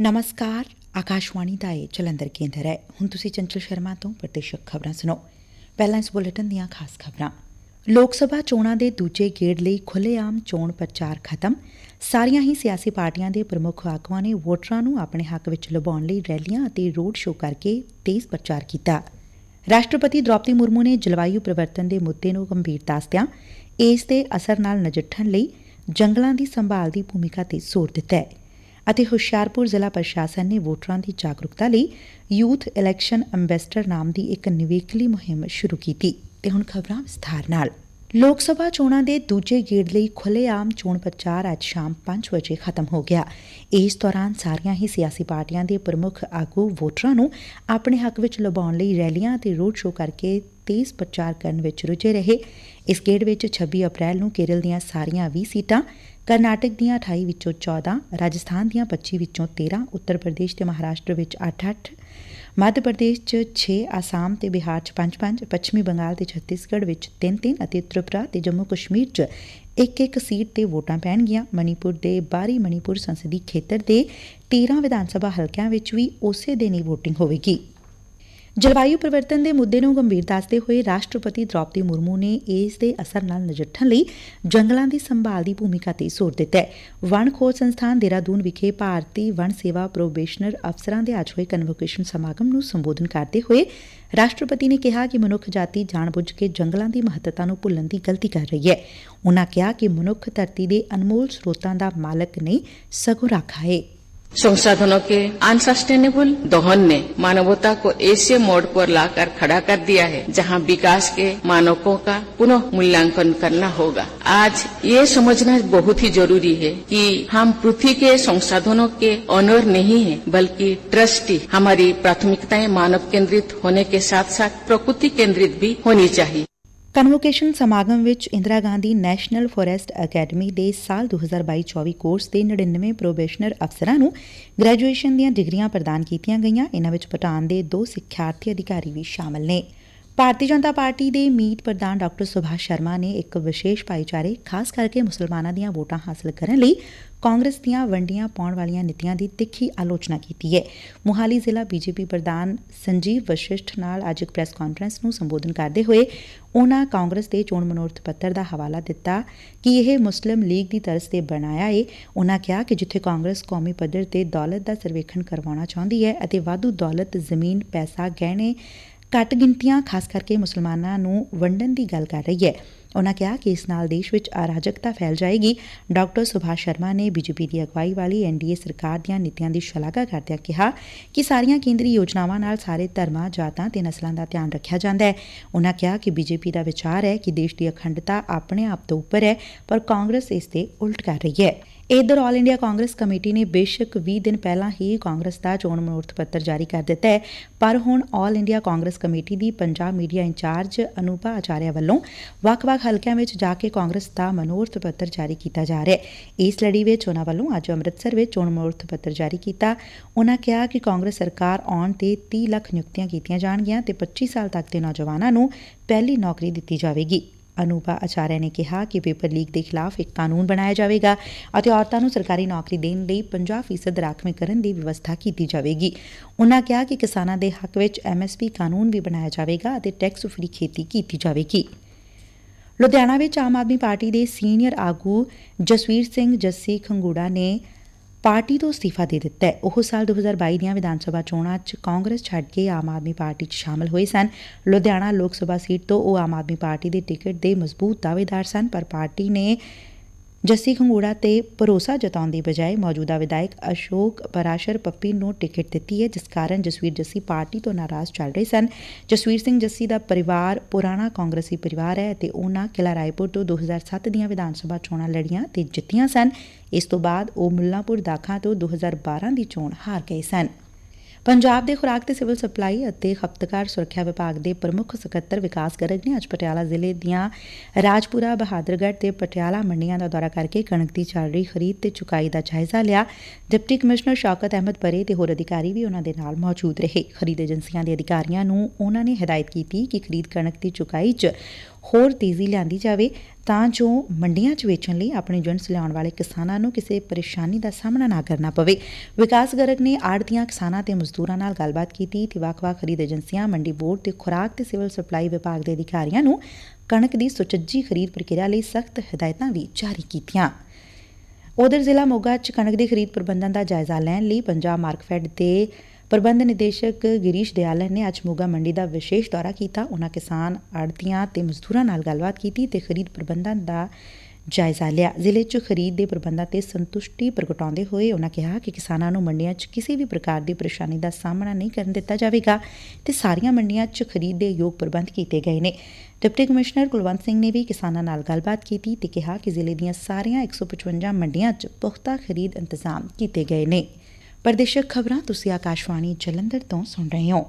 ਨਮਸਕਾਰ ਆਕਾਸ਼ਵਾਣੀ ਦਾ ਇਹ ਜਲੰਧਰ ਕੇਂਦਰ ਹੈ ਹੁਣ ਤੁਸੀਂ ਚੰਚਲ ਸ਼ਰਮਾ ਤੋਂ ਪ੍ਰਤੀਸ਼ਕ ਖਬਰਾਂ ਸੁਣੋ ਪਹਿਲਾਂ ਇਸ ਬੁਲੇਟਿਨ ਦੀਆਂ ਖਾਸ ਖਬਰਾਂ ਲੋਕ ਸਭਾ ਚੋਣਾਂ ਦੇ ਦੂਜੇ ਗੇੜ ਲਈ ਖੁੱਲ੍ਹੇਆਮ ਚੋਣ ਪ੍ਰਚਾਰ ਖਤਮ ਸਾਰੀਆਂ ਹੀ ਸਿਆਸੀ ਪਾਰਟੀਆਂ ਦੇ ਪ੍ਰਮੁੱਖ ਆਗੂਆਂ ਨੇ ਵੋਟਰਾਂ ਨੂੰ ਆਪਣੇ ਹੱਕ ਵਿੱਚ ਲੁਭਾਉਣ ਲਈ ਰੈਲੀਆਂ ਅਤੇ ਰੋਡ ਸ਼ੋਅ ਕਰਕੇ ਤੇਜ਼ ਪ੍ਰਚਾਰ ਕੀਤਾ ਰਾਸ਼ਟਰਪਤੀ ਦ੍ਰੋਪਦੀ ਮੁਰਮੂ ਨੇ ਜਲਵਾਯੂ ਪਰਿਵਰਤਨ ਦੇ ਮੁੱਦੇ ਨੂੰ ਗੰਭੀਰ ਦੱਸਦਿਆਂ ਇਸ ਦੇ ਅਸਰ ਨਾਲ ਨਜਿੱਠਣ ਲਈ ਜੰਗਲਾਂ ਦੀ ਸੰਭਾਲ ਦੀ ਭੂਮਿਕਾ ਤੇ ਜ਼ੋਰ ਦਿੱਤਾ ਹੈ ਅਤੇ ਹੁਸ਼ਿਆਰਪੁਰ ਜ਼ਿਲ੍ਹਾ ਪ੍ਰਸ਼ਾਸਨ ਨੇ ਵੋਟਰਾਂ ਦੀ ਜਾਗਰੂਕਤਾ ਲਈ ਯੂਥ ਇਲੈਕਸ਼ਨ ਅੰਬੈਸਡਰ ਨਾਮ ਦੀ ਇੱਕ ਨਿਵੇਕਲੀ ਮੁਹਿੰਮ ਸ਼ੁਰੂ ਕੀਤੀ। ਤੇ ਹੁਣ ਖਬਰਾਂ ਵਿਸਥਾਰ ਨਾਲ। ਲੋਕ ਸਭਾ ਚੋਣਾਂ ਦੇ ਦੂਜੇ ਗੇੜ ਲਈ ਖੁੱਲ੍ਹੇਆਮ ਚੋਣ ਪ੍ਰਚਾਰ ਅੱਜ ਸ਼ਾਮ 5 ਵਜੇ ਖਤਮ ਹੋ ਗਿਆ। ਇਸ ਦੌਰਾਨ ਸਾਰੀਆਂ ਹੀ ਸਿਆਸੀ ਪਾਰਟੀਆਂ ਦੇ ਪ੍ਰਮੁੱਖ ਆਗੂ ਵੋਟਰਾਂ ਨੂੰ ਆਪਣੇ ਹੱਕ ਵਿੱਚ ਲੁਭਾਉਣ ਲਈ ਰੈਲੀਆਂ ਅਤੇ ਰੋਡ ਸ਼ੋਅ ਕਰਕੇ ਤੇਜ਼ ਪ੍ਰਚਾਰ ਕਰਨ ਵਿੱਚ ਰੁੱਝੇ ਰਹੇ। ਇਸ ਗੇੜ ਵਿੱਚ 26 ਅਪ੍ਰੈਲ ਨੂੰ ਕੇਰਲ ਦੀਆਂ ਸਾਰੀਆਂ 20 ਸੀਟਾਂ ਕਰਨਾਟਕ ਦੀਆਂ 28 ਵਿੱਚੋਂ 14 ਰਾਜਸਥਾਨ ਦੀਆਂ 25 ਵਿੱਚੋਂ 13 ਉੱਤਰ ਪ੍ਰਦੇਸ਼ ਤੇ ਮਹਾਰਾਸ਼ਟਰ ਵਿੱਚ 8-8 ਮੱਧ ਪ੍ਰਦੇਸ਼ 'ਚ 6 ਆਸਾਮ ਤੇ ਬਿਹਾਰ 'ਚ 5-5 ਪੱਛਮੀ ਬੰਗਾਲ ਤੇ ਛੱਤੀਸਗੜ੍ਹ ਵਿੱਚ 3-3 ਅਤੇ ਤ੍ਰਿਪੁਰਾ ਤੇ ਜੰਮੂ ਕਸ਼ਮੀਰ 'ਚ ਇੱਕ ਇੱਕ ਸੀਟ ਤੇ ਵੋਟਾਂ ਪੈਣਗੀਆਂ। ਮਣੀਪੁਰ ਦੇ ਬਾਹਰੀ ਮਣੀਪੁਰ ਸੰਸਦੀ ਖੇਤਰ ਦੇ 13 ਵਿਧਾਨ ਸਭਾ ਹਲਕਿਆਂ ਵਿੱਚ ਵੀ ਉਸੇ ਦਿਨ ਹੀ VOTING ਹੋਵੇਗੀ। ਜਲਵਾਯੂ ਪਰਿਵਰਤਨ ਦੇ ਮੁੱਦੇ ਨੂੰ ਗੰਭੀਰ ਦੱਸਦੇ ਹੋਏ ਰਾਸ਼ਟਰਪਤੀ ਦ੍ਰੋਪਦੀ ਮੁਰਮੂ ਨੇ ਇਸ ਦੇ ਅਸਰ ਨਾਲ ਨਜਿੱਠਣ ਲਈ ਜੰਗਲਾਂ ਦੀ ਸੰਭਾਲ ਦੀ ਭੂਮਿਕਾ ਤੇ ਜ਼ੋਰ ਦਿੱਤਾ ਵਣ ਖੋਜ ਸੰਸਥਾਨ ਦੇਹਰਾਦੂਨ ਵਿਖੇ ਭਾਰਤੀ ਵਣ ਸੇਵਾ ਪ੍ਰੋਬੇਸ਼ਨਰ ਅਫਸਰਾਂ ਦੇ ਅੱਜ ਹੋਏ ਕਨਵੋਕੇਸ਼ਨ ਸਮਾਗਮ ਨੂੰ ਸੰਬੋਧਨ ਕਰਦੇ ਹੋਏ ਰਾਸ਼ਟਰਪਤੀ ਨੇ ਕਿਹਾ ਕਿ ਮਨੁੱਖ ਜਾਤੀ ਜਾਣਬੁੱਝ ਕੇ ਜੰਗਲਾਂ ਦੀ ਮਹੱਤਤਾ ਨੂੰ ਭੁੱਲਣ ਦੀ ਗਲਤੀ ਕਰ ਰਹੀ ਹੈ। ਉਨ੍ਹਾਂ ਕਿਹਾ ਕਿ ਮਨੁੱਖ ਧਰਤੀ ਦੇ ਅਨਮੋਲ ਸਰੋਤਾਂ ਦਾ ਮਾਲਕ ਨਹੀਂ, ਸਗੋਂ ਰਾਖਾ ਹੈ। संसाधनों के अनसस्टेनेबल दोहन ने मानवता को ऐसे मोड़ पर लाकर खड़ा कर दिया है, जहाँ विकास के मानकों का पुनः मूल्यांकन करना होगा। आज ये समझना बहुत ही ज़रूरी है कि हम पृथ्वी के संसाधनों के ऑनर नहीं है, बल्कि ट्रस्टी हमारी प्राथमिकताएँ मानव केंद्रित होने के साथ साथ प्रकृति केंद्रित भी होनी चाहिए। ਕਨਵੋਕੇਸ਼ਨ ਸਮਾਗਮ ਵਿੱਚ Indira Gandhi National Forest Academy ਦੇ ਸਾਲ 2022-24 ਕੋਰਸ ਦੇ 99 ਪ੍ਰੋਬੇਸ਼ਨਰ ਅਫਸਰਾਂ ਨੂੰ ਗ੍ਰੈਜੂਏਸ਼ਨ ਦੀਆਂ ਡਿਗਰੀਆਂ ਪ੍ਰਦਾਨ ਕੀਤੀਆਂ ਗਈਆਂ। ਇਨ੍ਹਾਂ ਵਿੱਚ ਪਟਾਨ ਦੇ ਦੋ ਸਿੱਖਿਆਰਥੀ ਅਧਿਕਾਰੀ ਵੀ ਸ਼ਾਮਲ ਨੇ। ਭਾਰਤੀ ਜਨਤਾ ਪਾਰਟੀ ਦੇ ਮੀਤ ਪ੍ਰਧਾਨ ਡਾਕਟਰ ਸੁਭਾਸ਼ ਸ਼ਰਮਾ ਨੇ ਇੱਕ ਵਿਸ਼ੇਸ਼ ਭਾਈਚਾਰੇ, ਖਾਸ ਕਰਕੇ ਮੁਸਲਮਾਨਾਂ ਦੀਆਂ ਵੋਟਾਂ ਹਾਸਲ ਕਰਨ ਲਈ ਕਾਂਗਰਸ ਦੀਆਂ ਵੰਡੀਆਂ ਪਾਉਣ ਵਾਲੀਆਂ ਨੀਤੀਆਂ ਦੀ ਤਿੱਖੀ ਆਲੋਚਨਾ ਕੀਤੀ ਹੈ। ਮੁਹਾਲੀ ਜ਼ਿਲ੍ਹਾ ਬੀਜੇਪੀ ਪ੍ਰਧਾਨ ਸੰਜੀਵ ਵਸ਼ਿਸ਼ਠ ਨਾਲ ਅੱਜ ਇੱਕ ਪ੍ਰੈਸ ਕਾਨਫਰੰਸ ਨੂੰ ਸੰਬੋਧਨ ਕਰਦੇ ਹੋਏ ਉਨ੍ਹਾਂ ਕਾਂਗਰਸ ਦੇ ਚੋਣ ਮਨੋਰਥ ਪੱਤਰ ਦਾ ਹਵਾਲਾ ਦਿੱਤਾ ਕਿ ਇਹ ਮੁਸਲਿਮ ਲੀਗ ਦੀ ਤਰਜ਼ ਤੇ ਬਣਾਇਆ ਏ। ਉਨ੍ਹਾਂ ਕਿਹਾ ਕਿ ਜਿੱਥੇ ਕਾਂਗਰਸ ਕੌਮੀ ਪੱਧਰ ਤੇ ਦੌਲਤ ਦਾ ਸਰਵੇਖਣ ਕਰਵਾਉਣਾ ਚਾਹੁੰਦੀ ਹੈ ਅਤੇ ਵਾਧੂ ਦੌਲਤ, ਜ਼ਮੀਨ, ਪੈਸਾ, ਗਹਿਣੇ ਘੱਟ ਗਿਣਤੀਆਂ, ਖਾਸ ਕਰਕੇ ਮੁਸਲਮਾਨਾਂ ਨੂੰ ਵੰਡਣ ਦੀ ਗੱਲ ਕਰ ਰਹੀ ਹੈ। ਉਨ੍ਹਾਂ ਕਿਹਾ ਕਿ ਇਸ ਨਾਲ ਦੇਸ਼ ਵਿੱਚ ਅਰਾਜਕਤਾ ਫੈਲ ਜਾਏਗੀ। ਡਾ ਸੁਭਾਸ਼ ਸ਼ਰਮਾ ਨੇ ਬੀਜੇਪੀ ਦੀ ਅਗਵਾਈ ਵਾਲੀ ਐਨਡੀਏ ਸਰਕਾਰ ਦੀਆਂ ਨੀਤੀਆਂ ਦੀ ਸ਼ਲਾਘਾ ਕਰਦਿਆਂ ਕਿਹਾ ਕਿ ਸਾਰੀਆਂ ਕੇਂਦਰੀ ਯੋਜਨਾਵਾਂ ਨਾਲ ਸਾਰੇ ਧਰਮਾਂ, ਜਾਤਾਂ ਤੇ ਨਸਲਾਂ ਦਾ ਧਿਆਨ ਰੱਖਿਆ ਜਾਂਦਾ ਹੈ। ਉਨ੍ਹਾਂ ਕਿਹਾ ਕਿ ਬੀਜੇਪੀ ਦਾ ਵਿਚਾਰ ਹੈ ਕਿ ਦੇਸ਼ ਦੀ ਅਖੰਡਤਾ ਆਪਣੇ ਆਪ ਤੋਂ ਉੱਪਰ ਹੈ, ਪਰ ਕਾਂਗਰਸ ਇਸ ਦੇ ਉਲਟ ਕਰ ਰਹੀ ਹੈ। ਇਧਰ ਆਲ ਇੰਡੀਆ ਕਾਂਗਰਸ ਕਮੇਟੀ ਨੇ ਬੇਸ਼ੱਕ 20 ਦਿਨ ਪਹਿਲਾਂ ਹੀ ਕਾਂਗਰਸ ਦਾ ਚੋਣ ਮਨੋਰਥ ਪੱਤਰ ਜਾਰੀ ਕਰ ਦਿੱਤਾ ਹੈ। ਪਰ ਹੁਣ ਆਲ India Congress committee the Punjab media in charge Anupa Acharya ਵੱਲੋਂ ਵੱਖ-ਵੱਖ ਹਲਕਿਆਂ ਵਿੱਚ ਜਾ ਕੇ ਕਾਂਗਰਸ ਦਾ ਮਨੋਰਥ ਪੱਤਰ ਜਾਰੀ ਕੀਤਾ ਜਾ ਰਿਹਾ ਹੈ। ਇਸ ਲੜੀ ਵਿੱਚ ਉਹਨਾਂ ਵੱਲੋਂ ਅੱਜ ਅੰਮ੍ਰਿਤਸਰ ਵਿੱਚ ਚੋਣ ਮਨੋਰਥ ਪੱਤਰ ਜਾਰੀ ਕੀਤਾ। ਉਹਨਾਂ ਕਿਹਾ ਕਿ ਕਾਂਗਰਸ ਸਰਕਾਰ ਆਉਣ ਤੇ 30 ਲੱਖ ਨਿਯੁਕਤੀਆਂ ਕੀਤੀਆਂ ਜਾਣਗੀਆਂ ਤੇ 25 ਸਾਲ ਤੱਕ ਦੇ ਨੌਜਵਾਨਾਂ ਨੂੰ ਪਹਿਲੀ ਨੌਕਰੀ ਦਿੱਤੀ ਜਾਵੇਗੀ। ਅਨੂਪਾ ਆਚਾਰਿਆ ਨੇ ਕਿਹਾ ਕਿ ਪੇਪਰ ਲੀਕ ਦੇ ਖਿਲਾਫ ਇੱਕ ਕਾਨੂੰਨ ਬਣਾਇਆ ਜਾਵੇਗਾ ਅਤੇ ਔਰਤਾਂ ਨੂੰ ਸਰਕਾਰੀ ਨੌਕਰੀ ਦੇਣ ਲਈ 50% ਰਾਖਵੀਕਰਨ ਦੀ ਵਿਵਸਥਾ ਕੀਤੀ ਜਾਵੇਗੀ। ਉਨ੍ਹਾਂ ਕਿਹਾ ਕਿ ਕਿਸਾਨਾਂ ਦੇ ਹੱਕ ਵਿੱਚ ਐਮਐਸਪੀ ਕਾਨੂੰਨ ਵੀ ਬਣਾਇਆ ਜਾਵੇਗਾ ਅਤੇ ਟੈਕਸ ਫਰੀ ਖੇਤੀ ਕੀਤੀ ਜਾਵੇਗੀ। ਲੁਧਿਆਣਾ ਵਿੱਚ ਆਮ ਆਦਮੀ ਪਾਰਟੀ ਦੇ ਸੀਨੀਅਰ ਆਗੂ ਜਸਵੀਰ ਸਿੰਘ ਜੱਸੀ ਖੰਗੂੜਾ ਨੇ ਪਾਰਟੀ ਤੋਂ ਅਸਤੀਫਾ ਦੇ ਦਿੱਤਾ ਹੈ। ਉਹ ਸਾਲ 2022 ਦੀਆਂ ਵਿਧਾਨ ਸਭਾ ਚੋਣਾਂ 'ਚ ਕਾਂਗਰਸ ਛੱਡ ਕੇ ਆਮ ਆਦਮੀ ਪਾਰਟੀ 'ਚ ਸ਼ਾਮਲ ਹੋਏ ਸਨ। ਲੁਧਿਆਣਾ ਲੋਕ ਸਭਾ ਸੀਟ ਤੋਂ ਉਹ ਆਮ ਆਦਮੀ ਪਾਰਟੀ ਦੇ ਟਿਕਟ ਦੇ ਮਜ਼ਬੂਤ ਦਾਅਵੇਦਾਰ ਸਨ, ਪਰ ਪਾਰਟੀ ਨੇ ਜੱਸੀ ਖੰਗੂੜਾ ਤੇ ਭਰੋਸਾ ਜਤਾਉਣ ਦੀ ਬਜਾਏ ਮੌਜੂਦਾ ਵਿਧਾਇਕ ਅਸ਼ੋਕ ਪਰਾਸ਼ਰ ਪੱਪੀ ਨੂੰ ਟਿਕਟ ਦਿੱਤੀ ਹੈ, ਜਿਸ ਕਾਰਨ ਜਸਵੀਰ ਜੱਸੀ ਪਾਰਟੀ ਤੋਂ ਨਾਰਾਜ਼ ਚੱਲ ਰਹੇ ਸਨ। ਜਸਵੀਰ ਸਿੰਘ ਜੱਸੀ ਦਾ ਪਰਿਵਾਰ ਪੁਰਾਣਾ ਕਾਂਗਰਸੀ ਪਰਿਵਾਰ ਹੈ ਅਤੇ ਉਹਨਾਂ ਕਿਲਾ ਰਾਏਪੁਰ ਤੋਂ 2007 ਦੀਆਂ ਵਿਧਾਨ ਸਭਾ ਚੋਣਾਂ ਲੜੀਆਂ ਤੇ ਜਿੱਤੀਆਂ ਸਨ। ਇਸ ਤੋਂ ਬਾਅਦ ਉਹ ਮੁੱਲਾਂਪੁਰ ਦਾਖਾਂ ਤੋਂ 2012 ਦੀ ਚੋਣ ਹਾਰ ਗਏ ਸਨ। ਪੰਜਾਬ ਦੇ ਖੁਰਾਕ ਤੇ ਸਿਵਲ ਸਪਲਾਈ ਅਤੇ ਖਪਤਕਾਰ ਸੁਰੱਖਿਆ ਵਿਭਾਗ ਦੇ ਪ੍ਰਮੁੱਖ ਸਕੱਤਰ ਵਿਕਾਸ ਗਰਗ ਨੇ ਅੱਜ ਪਟਿਆਲਾ ਜ਼ਿਲ੍ਹੇ ਦੀਆਂ ਰਾਜਪੁਰਾ, ਬਹਾਦਰਗੜ੍ਹ ਤੇ ਪਟਿਆਲਾ ਮੰਡੀਆਂ ਦਾ ਦੌਰਾ ਕਰਕੇ ਕਣਕ ਦੀ ਚੱਲ ਰਹੀ ਖਰੀਦ ਤੇ ਚੁਕਾਈ ਦਾ ਜਾਇਜ਼ਾ ਲਿਆ। ਡਿਪਟੀ ਕਮਿਸ਼ਨਰ ਸ਼ੌਕਤ ਅਹਿਮਦ ਪਰੇ ਤੇ ਹੋਰ ਅਧਿਕਾਰੀ ਵੀ ਉਹਨਾਂ ਦੇ ਨਾਲ ਮੌਜੂਦ ਰਹੇ। ਖਰੀਦ ਏਜੰਸੀਆਂ ਦੇ ਅਧਿਕਾਰੀਆਂ ਨੂੰ ਉਹਨਾਂ ਨੇ ਹਦਾਇਤ ਕੀਤੀ ਕਿ ਖਰੀਦ ਕਣਕ ਦੀ ਚੁਕਾਈ 'ਚ ਹੋਰ ਤੇਜ਼ੀ ਲਿਆਂਦੀ ਜਾਵੇ ਤਾਂ ਜੋ ਮੰਡੀਆਂ 'ਚ ਵੇਚਣ ਲਈ ਆਪਣੇ ਜੁਨਸ ਲਿਆਉਣ ਵਾਲੇ ਕਿਸਾਨਾਂ ਨੂੰ ਕਿਸੇ ਪਰੇਸ਼ਾਨੀ ਦਾ ਸਾਹਮਣਾ ਨਾ ਕਰਨਾ ਪਵੇ। ਵਿਕਾਸ ਗਰਗ ਨੇ ਆੜਤੀਆਂ ਕਿਸਾਨਾਂ ਤੇ ਮਜ਼ਦੂਰਾਂ ਨਾਲ ਗੱਲਬਾਤ ਕੀਤੀ ਤੇ ਵੱਖ-ਵੱਖ ਖਰੀਦ ਏਜੰਸੀਆਂ, ਮੰਡੀ ਬੋਰਡ ਤੇ ਖੁਰਾਕ ਤੇ ਸਿਵਲ ਸਪਲਾਈ ਵਿਭਾਗ ਦੇ ਅਧਿਕਾਰੀਆਂ ਨੂੰ ਕਣਕ ਦੀ ਸੁਚੱਜੀ ਖਰੀਦ ਪ੍ਰਕਿਰਿਆ ਲਈ ਸਖਤ ਹਦਾਇਤਾਂ ਵੀ ਜਾਰੀ ਕੀਤੀਆਂ। ਉਧਰ ਜ਼ਿਲ੍ਹਾ ਮੋਗਾ 'ਚ ਕਣਕ ਦੇ ਖਰੀਦ ਪ੍ਰਬੰਧਾਂ ਦਾ ਜਾਇਜ਼ਾ ਲੈਣ ਲਈ ਪੰਜਾਬ ਮਾਰਕਫੈਡ ਦੇ ਪ੍ਰਬੰਧ ਨਿਦੇਸ਼ਕ ਗਿਰੀਸ਼ ਦਿਆਲਨ ਨੇ ਅੱਜ ਮੋਗਾ ਮੰਡੀ ਦਾ ਵਿਸ਼ੇਸ਼ ਦੌਰਾ ਕੀਤਾ। ਉਹਨਾਂ ਕਿਸਾਨ ਆੜਤੀਆਂ ਤੇ ਮਜ਼ਦੂਰਾਂ ਨਾਲ ਗੱਲਬਾਤ ਕੀਤੀ ਤੇ ਖਰੀਦ ਪ੍ਰਬੰਧਾਂ ਦਾ ਜਾਇਜ਼ਾ ਲਿਆ। ਜ਼ਿਲ੍ਹੇ 'ਚ ਖਰੀਦ ਦੇ ਪ੍ਰਬੰਧਾਂ ਤੇ ਸੰਤੁਸ਼ਟੀ ਪ੍ਰਗਟਾਉਂਦੇ ਹੋਏ ਉਹਨਾਂ ਕਿਹਾ ਕਿ ਕਿਸਾਨਾਂ ਨੂੰ ਮੰਡੀਆਂ 'ਚ ਕਿਸੇ ਵੀ ਪ੍ਰਕਾਰ ਦੀ ਪਰੇਸ਼ਾਨੀ ਦਾ ਸਾਹਮਣਾ ਨਹੀਂ ਕਰਨ ਦਿੱਤਾ ਜਾਵੇਗਾ ਤੇ ਸਾਰੀਆਂ ਮੰਡੀਆਂ 'ਚ ਖਰੀਦ ਦੇ ਯੋਗ ਪ੍ਰਬੰਧ ਕੀਤੇ ਗਏ ਨੇ। ਡਿਪਟੀ ਕਮਿਸ਼ਨਰ ਕੁਲਵੰਤ ਸਿੰਘ ਨੇ ਵੀ ਕਿਸਾਨਾਂ ਨਾਲ ਗੱਲਬਾਤ ਕੀਤੀ ਤੇ ਕਿਹਾ ਕਿ ਜ਼ਿਲ੍ਹੇ ਦੀਆਂ ਸਾਰੀਆਂ 155 ਮੰਡੀਆਂ 'ਚ ਪੁਖਤਾ ਖਰੀਦ ਇੰਤਜ਼ਾਮ ਕੀਤੇ ਗਏ ਨੇ। ਪ੍ਰਦੇਸ਼ਕ ਖਬਰਾਂ ਤੁਸੀਂ ਆਕਾਸ਼ਵਾਣੀ ਜਲੰਧਰ ਤੋਂ ਸੁਣ ਰਹੇ ਹੋ।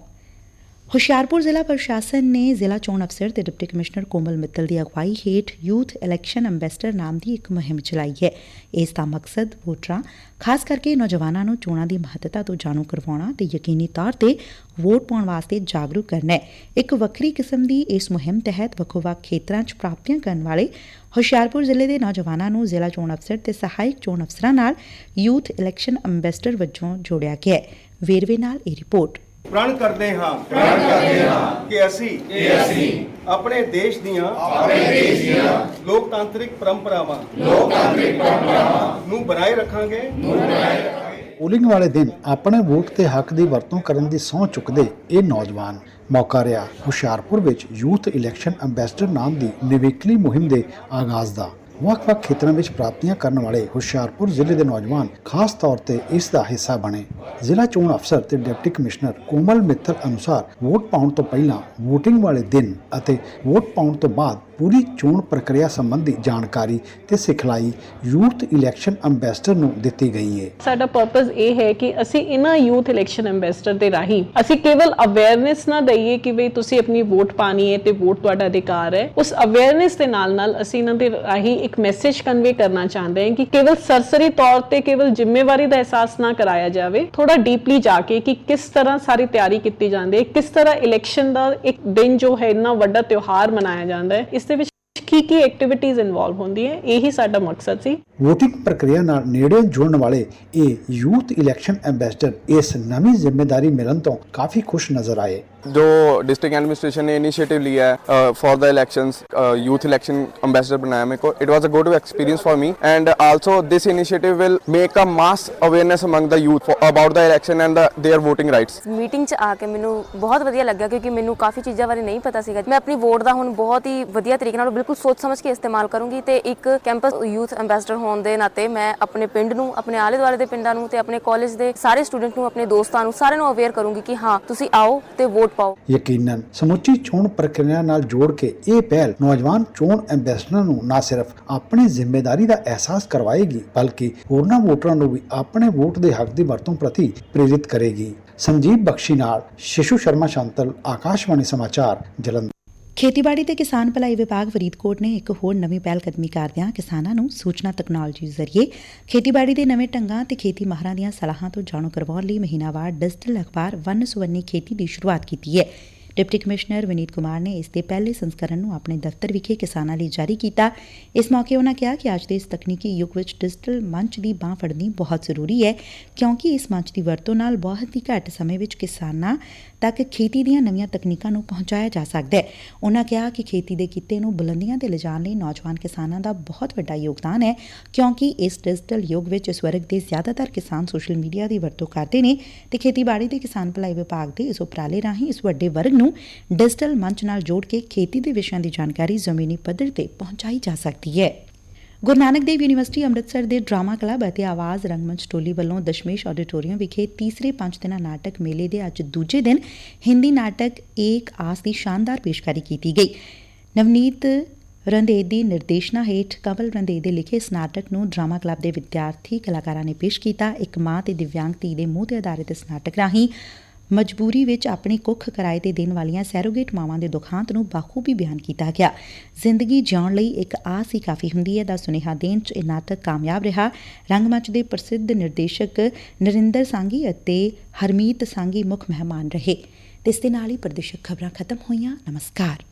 ਹੁਸ਼ਿਆਰਪੁਰ ਜ਼ਿਲ੍ਹਾ ਪ੍ਰਸ਼ਾਸਨ ਨੇ ਜ਼ਿਲ੍ਹਾ ਚੋਣ ਅਫਸਰ ਤੇ ਡਿਪਟੀ ਕਮਿਸ਼ਨਰ ਕੋਮਲ ਮਿੱਤਲ ਦੀ ਅਗਵਾਈ ਹੇਠ ਯੂਥ ਇਲੈਕਸ਼ਨ ਅੰਬੈਸਡਰ ਨਾਮ ਦੀ ਇੱਕ ਮੁਹਿੰਮ ਚਲਾਈ ਹੈ। ਇਸ ਦਾ ਮਕਸਦ ਵੋਟਰਾਂ, ਖਾਸ ਕਰਕੇ ਨੌਜਵਾਨਾਂ ਨੂੰ ਚੋਣਾਂ ਦੀ ਮਹੱਤਤਾ ਤੋਂ ਜਾਣੂ ਕਰਵਾਉਣਾ ਤੇ ਯਕੀਨੀ ਤੌਰ ਤੇ ਵੋਟ ਪਾਉਣ ਵਾਸਤੇ ਜਾਗਰੂਕ ਕਰਨਾ ਹੈ। ਇੱਕ ਵੱਖਰੀ ਕਿਸਮ ਦੀ ਇਸ ਮੁਹਿੰਮ ਤਹਿਤ ਵੱਖੋ-ਵੱਖ ਖੇਤਰਾਂ 'ਚ ਪ੍ਰਾਪਤੀਆਂ ਕਰਨ ਵਾਲੇ ਹੁਸ਼ਿਆਰਪੁਰ ਜ਼ਿਲ੍ਹੇ ਦੇ ਨੌਜਵਾਨਾਂ ਨੂੰ ਜ਼ਿਲ੍ਹਾ ਚੋਣ ਅਫਸਰ ਤੇ ਸਹਾਇਕ ਚੋਣ ਅਫਸਰਾਂ ਨਾਲ ਯੂਥ ਇਲੈਕਸ਼ਨ ਅੰਬੈਸਡਰ ਵਜੋਂ ਜੋੜਿਆ ਗਿਆ ਹੈ। ਵੇਰਵੇ ਨਾਲ ਇਹ ਰਿਪੋਰਟ। ਪ੍ਰਣ ਕਰਦੇ ਹਾਂ। ਪ੍ਰਣ ਕਰਦੇ ਹਾਂ। ਕਿ ਅਸੀਂ ਕਿ ਅਸੀਂ ਆਪਣੇ ਦੇਸ਼ ਦੀਆਂ ਆਪਣੇ ਦੇਸ਼ ਦੀਆਂ ਲੋਕਤਾਂਤਰਿਕ ਪਰੰਪਰਾਵਾਂ ਲੋਕਤਾਂਤਰਿਕ ਪਰੰਪਰਾਵਾਂ ਨੂੰ ਬਣਾਏ ਰੱਖਾਂਗੇ। ਪੋਲਿੰਗ ਵਾਲੇ ਦਿਨ ਆਪਣੇ ਵੋਟ ਦੇ ਹੱਕ ਦੀ ਵਰਤੋਂ ਕਰਨ ਦੀ ਸਹੁੰ ਚੁੱਕਦੇ ਇਹ ਨੌਜਵਾਨ। ਮੌਕਾ ਰਿਹਾ ਹੁਸ਼ਿਆਰਪੁਰ ਵਿੱਚ ਯੂਥ ਇਲੈਕਸ਼ਨ ਅੰਬੈਸਡਰ ਨਾਮ ਦੀ ਨਿਵੇਕਲੀ ਮੁਹਿੰਮ ਦੇ ਆਗਾਜ਼ ਦਾ। ਵੱਖ-ਵੱਖ ਖੇਤਰਾਂ ਵਿੱਚ ਪ੍ਰਾਪਤੀਆਂ ਕਰਨ ਵਾਲੇ ਹੁਸ਼ਿਆਰਪੁਰ ਜ਼ਿਲ੍ਹੇ ਦੇ ਨੌਜਵਾਨ ਖਾਸ ਤੌਰ ਤੇ ਇਸ ਦਾ ਹਿੱਸਾ ਬਣੇ। ਜ਼ਿਲ੍ਹਾ ਚੋਣ ਅਫਸਰ ਤੇ ਡਿਪਟੀ ਕਮਿਸ਼ਨਰ ਕੋਮਲ ਮਿੱਤਲ ਅਨੁਸਾਰ ਵੋਟ ਪਾਉਣ ਤੋਂ ਪਹਿਲਾਂ VOTING ਵਾਲੇ ਦਿਨ ਅਤੇ ਵੋਟ ਪਾਉਣ ਤੋਂ ਬਾਅਦ ਪੂਰੀ ਚੋਣ ਪ੍ਰਕਿਰਿਆ ਸੰਬੰਧੀ ਜਾਣਕਾਰੀ ਤੇ ਸਿਖਲਾਈ ਯੂਥ ਇਲੈਕਸ਼ਨ ਅੰਬੈਸਡਰ ਨੂੰ ਦਿੱਤੀ ਗਈ ਹੈ ਸਾਡਾ ਪਰਪਸ ਇਹ ਹੈ ਕਿ ਅਸੀਂ ਇਹਨਾਂ ਯੂਥ ਇਲੈਕਸ਼ਨ ਐਮਬੈਸਡਰ ਦੇ ਰਾਹੀਂ ਅਸੀਂ ਕੇਵਲ ਅਵੇਅਰਨੈਸ ਨਾ ਦਈਏ ਕਿ ਵੀ ਤੁਸੀਂ ਆਪਣੀ ਵੋਟ ਪਾਣੀ ਹੈ ਤੇ ਵੋਟ ਤੁਹਾਡਾ ਅਧਿਕਾਰ ਹੈ। ਉਸ ਅਵੇਅਰਨੈਸ ਦੇ ਨਾਲ ਨਾਲ ਅਸੀਂ ਇਹਨਾਂ ਦੇ ਰਾਹੀਂ ਇੱਕ ਮੈਸੇਜ ਕਨਵੇ ਕਰਨਾ ਚਾਹੁੰਦੇ ਹਾਂ ਕਿ ਕੇਵਲ ਸਰਸਰੀ ਤੌਰ ਤੇ ਕੇਵਲ ਜ਼ਿੰਮੇਵਾਰੀ ਦਾ ਅਹਿਸਾਸ ਨਾ ਕਰਾਇਆ ਜਾਵੇ ਥੋੜਾ ਡੀਪਲੀ ਜਾ ਕੇ ਕਿ ਕਿਸ ਤਰ੍ਹਾਂ ਸਾਰੀ ਤਿਆਰੀ ਕੀਤੀ ਜਾਂਦੀ ਹੈ, ਕਿਸ ਤਰ੍ਹਾਂ ਇਲੈਕਸ਼ਨ ਦਾ ਇੱਕ ਦਿਨ ਜੋ ਹੈ ਇੰਨਾ ਵੱਡਾ ਤਿਉਹਾਰ ਮਨਾਇਆ ਜਾਂਦਾ ਹੈ, ਇਸ ਦੇ ਵਿੱਚ ਕੀ ਕੀ ਐਕਟੀਵਿਟੀਜ਼ ਇਨਵੋਲਵ ਹੁੰਦੀਆਂ ਇਹੀ ਸਾਡਾ ਮਕਸਦ ਸੀ VOTING ਪ੍ਰਕਿਰਿਆ ਨਾਲ ਨੇੜੇ ਜੁੜਨ ਵਾਲੇ ਇਹ ਯੂਥ ਇਲੈਕਸ਼ਨ ਅੰਬੈਸਡਰ ਇਸ ਨਵੀਂ ਜ਼ਿੰਮੇਵਾਰੀ ਮਿਲਣ ਤੋਂ ਕਾਫੀ ਖੁਸ਼ ਨਜ਼ਰ ਆਏ जो डिस्ट्रिक्ट एडमिनिस्ट्रेशन ने इनिशिएटिव लिया है for the elections youth election ambassador बनाया मेरे को it was a good experience for me and also this initiative will make a mass awareness among the youth about the election and their voting rights meeting 'ਚ ਆ ਕੇ ਮੈਨੂੰ ਬਹੁਤ ਵਧੀਆ ਲੱਗਿਆ ਕਿਉਂਕਿ ਮੈਨੂੰ ਕਾਫੀ ਚੀਜ਼ਾਂ ਬਾਰੇ ਨਹੀਂ ਪਤਾ ਸੀਗਾ ਮੈਂ ਆਪਣੀ ਵੋਟ ਦਾ ਹੁਣ ਬਹੁਤ ਹੀ ਵਧੀਆ ਤਰੀਕੇ ਨਾਲ ਬਿਲਕੁਲ ਸੋਚ ਸਮਝ ਕੇ ਇਸਤੇਮਾਲ ਕਰੂੰਗੀ ਤੇ ਇੱਕ ਕੈਂਪਸ ਯੂਥ ਐਮਬੈਸਡਰ ਹੋਣ ਦੇ ਨਾਤੇ ਮੈਂ ਆਪਣੇ ਪਿੰਡ ਨੂੰ, ਆਪਣੇ ਆਲੇ ਦੁਆਲੇ ਦੇ ਪਿੰਡਾਂ ਨੂੰ ਤੇ ਆਪਣੇ ਕਾਲਜ ਦੇ ਸਾਰੇ ਸਟੂਡੈਂਟ ਨੂੰ, ਆਪਣੇ ਦੋਸਤਾਂ ਨੂੰ ਸਾਰਿਆਂ ਨੂੰ ਅਵੇਅਰ ਕਰੂੰਗੀ ਕਿ ਹਾਂ, ਤੁਸੀਂ ਆਓ ਤੇ ਵੋਟ ਪਾਓ। ਯਕੀਨਨ ਸਮੁੱਚੀ ਚੋਣ ਪ੍ਰਕਿਰਿਆ ਨਾਲ ਜੋੜ ਕੇ ਇਹ ਪਹਿਲ ਨੌਜਵਾਨ ਚੋਣ ਐਮਬੈਸਡਰਾਂ ਨੂੰ ਨਾ ਸਿਰਫ ਆਪਣੀ ਜ਼ਿੰਮੇਵਾਰੀ ਦਾ ਅਹਿਸਾਸ ਕਰਵਾਏਗੀ, ਬਲਕਿ ਹੋਰਨਾਂ ਵੋਟਰਾਂ ਨੂੰ ਵੀ ਆਪਣੇ ਵੋਟ ਦੇ ਹੱਕ ਦੀ ਵਰਤੋਂ ਪ੍ਰਤੀ ਪ੍ਰੇਰਿਤ ਕਰੇਗੀ। ਸੰਜੀਵ ਬਖਸ਼ੀ ਨਾਲ ਸ਼ਿਸ਼ੂ ਸ਼ਰਮਾ ਸ਼ਾਂਤਲ, ਆਕਾਸ਼ਵਾਣੀ ਸਮਾਚਾਰ, ਜਲੰਧਰ। ਖੇਤੀਬਾੜੀ ਤੇ ਕਿਸਾਨ ਭਲਾਈ ਵਿਭਾਗ ਫਰੀਦਕੋਟ ਨੇ ਇੱਕ ਹੋਰ ਨਵੀਂ ਪਹਿਲ ਕਦਮੀ ਕਰਦਿਆਂ ਕਿਸਾਨਾਂ ਨੂੰ ਸੂਚਨਾ ਤਕਨਾਲੋਜੀ ਜ਼ਰੀਏ ਖੇਤੀਬਾੜੀ ਦੇ ਨਵੇਂ ਢੰਗਾਂ ਤੇ ਖੇਤੀ ਮਾਹਰਾਂ ਦੀਆਂ ਸਲਾਹਾਂ ਤੋਂ ਜਾਣੂ ਕਰਵਾਉਣ ਲਈ ਮਹੀਨਾਵਾਰ ਡਿਜੀਟਲ ਅਖਬਾਰ ਵੰਨ ਸੁਵੰਨੀ ਖੇਤੀ ਦੀ ਸ਼ੁਰੂਆਤ ਕੀਤੀ ਹੈ। ਡਿਪਟੀ ਕਮਿਸ਼ਨਰ ਵਿਨੀਤ ਕੁਮਾਰ ਨੇ ਇਸ ਦੇ ਪਹਿਲੇ ਸੰਸਕਰਣ ਨੂੰ ਆਪਣੇ ਦਫ਼ਤਰ ਵਿਖੇ ਕਿਸਾਨਾਂ ਲਈ ਜਾਰੀ ਕੀਤਾ। ਇਸ ਮੌਕੇ ਉਹਨਾਂ ਕਿਹਾ ਕਿ ਅੱਜ ਦੇ ਇਸ ਤਕਨੀਕੀ ਯੁੱਗ ਵਿੱਚ ਡਿਜੀਟਲ ਮੰਚ ਦੀ ਬਾਹ ਫੜਨੀ ਬਹੁਤ ਜ਼ਰੂਰੀ ਹੈ, ਕਿਉਂਕਿ ਇਸ ਮੰਚ ਦੀ ਵਰਤੋਂ ਨਾਲ ਬਹੁਤ ਹੀ ਘੱਟ ਸਮੇਂ ਵਿੱਚ ਕਿਸਾਨਾਂ ਤੱਕ ਖੇਤੀ ਦੀਆਂ ਨਵੀਆਂ ਤਕਨੀਕਾਂ ਨੂੰ ਪਹੁੰਚਾਇਆ ਜਾ ਸਕਦਾ ਹੈ। ਉਹਨਾਂ ਕਿਹਾ ਕਿ ਖੇਤੀ ਦੇ ਕਿੱਤੇ ਨੂੰ ਬੁਲੰਦੀਆਂ ਤੇ ਲਿਜਾਣ ਲਈ ਨੌਜਵਾਨ ਕਿਸਾਨਾਂ ਦਾ ਬਹੁਤ ਵੱਡਾ ਯੋਗਦਾਨ ਹੈ, ਕਿਉਂਕਿ ਇਸ ਡਿਜੀਟਲ ਯੁੱਗ ਵਿੱਚ ਇਸ ਵਰਗ ਦੇ ਜ਼ਿਆਦਾਤਰ ਕਿਸਾਨ ਸੋਸ਼ਲ ਮੀਡੀਆ ਦੀ ਵਰਤੋਂ ਕਰਦੇ ਨੇ ਤੇ ਖੇਤੀਬਾੜੀ ਤੇ ਕਿਸਾਨ ਭਲਾਈ ਵਿਭਾਗ ਦੇ ਇਸ ਉਪਰਾਲੇ ਰਾਹੀਂ ਇਸ ਵੱਡੇ ਵਰਗ ਨੂੰ ਡਿਜੀਟਲ ਮੰਚ ਨਾਲ ਜੋੜ ਕੇ ਖੇਤੀ ਦੇ ਵਿਸ਼ਿਆਂ ਦੀ ਜਾਣਕਾਰੀ ਜ਼ਮੀਨੀ ਪੱਧਰ ਤੇ ਪਹੁੰਚਾਈ ਜਾ ਸਕਦੀ ਹੈ। ਗੁਰੂ ਨਾਨਕ ਦੇਵ ਯੂਨੀਵਰਸਿਟੀ ਅੰਮ੍ਰਿਤਸਰ ਦੇ ਡਰਾਮਾ ਕਲੱਬ ਅਤੇ ਆਵਾਜ਼ ਰੰਗਮੰਚ ਟੋਲੀ ਵੱਲੋਂ ਦਸ਼ਮੇਸ਼ ਆਡੀਟੋਰੀਅਮ ਵਿਖੇ ਤੀਸਰੇ ਪੰਜ ਦਿਨਾਂ ਨਾਟਕ ਮੇਲੇ ਦੇ ਅੱਜ ਦੂਜੇ ਦਿਨ ਹਿੰਦੀ ਨਾਟਕ ਏਕ ਆਸ ਦੀ ਸ਼ਾਨਦਾਰ ਪੇਸ਼ਕਾਰੀ ਕੀਤੀ ਗਈ। ਨਵਨੀਤ ਰੰਦੇਦੀ ਨਿਰਦੇਸ਼ਨਾ ਹੇਠ ਕਮਲ ਰੰਦੇਦੇ ਲਿਖੇ ਇਸ ਨਾਟਕ ਨੂੰ ਡਰਾਮਾ ਕਲੱਬ ਦੇ ਵਿਦਿਆਰਥੀ ਕਲਾਕਾਰਾਂ ਨੇ ਪੇਸ਼ ਕੀਤਾ। ਇੱਕ ਮਾਂ ਤੇ ਦਿਵਿਆਂਗ ਧੀ ਦੇ ਮੂੰਹ ਤੇ ਆਧਾਰਿਤ ਇਸ ਨਾਟਕ ਰਾਹੀਂ ਮਜਬੂਰੀ ਵਿੱਚ ਆਪਣੀ ਕੁੱਖ ਕਿਰਾਏ ਤੇ ਦੇਣ ਵਾਲੀਆਂ ਸੈਰੋਗੇਟ ਮਾਵਾਂ ਦੇ ਦੁਖਾਂਤ ਨੂੰ ਬਾਖੂਬੀ ਬਿਆਨ ਕੀਤਾ ਗਿਆ। ਜ਼ਿੰਦਗੀ ਜਿਉਣ ਲਈ ਇੱਕ ਆਸ ਹੀ ਕਾਫੀ ਹੁੰਦੀ ਹੈ, ਦਾ ਸੁਨੇਹਾ ਦੇਣ 'ਚ ਇਹ ਨਾਟਕ ਕਾਮਯਾਬ ਰਿਹਾ। ਰੰਗਮੰਚ ਦੇ ਪ੍ਰਸਿੱਧ ਨਿਰਦੇਸ਼ਕ ਨਰਿੰਦਰ ਸਾਂਗੀ ਅਤੇ ਹਰਮੀਤ ਸਾਂਗੀ ਮੁੱਖ ਮਹਿਮਾਨ ਰਹੇ। ਤੇ ਇਸ ਦੇ ਨਾਲ ਹੀ ਪ੍ਰਦੇਸ਼ਕ ਖਬਰਾਂ ਖਤਮ ਹੋਈਆਂ। ਨਮਸਕਾਰ।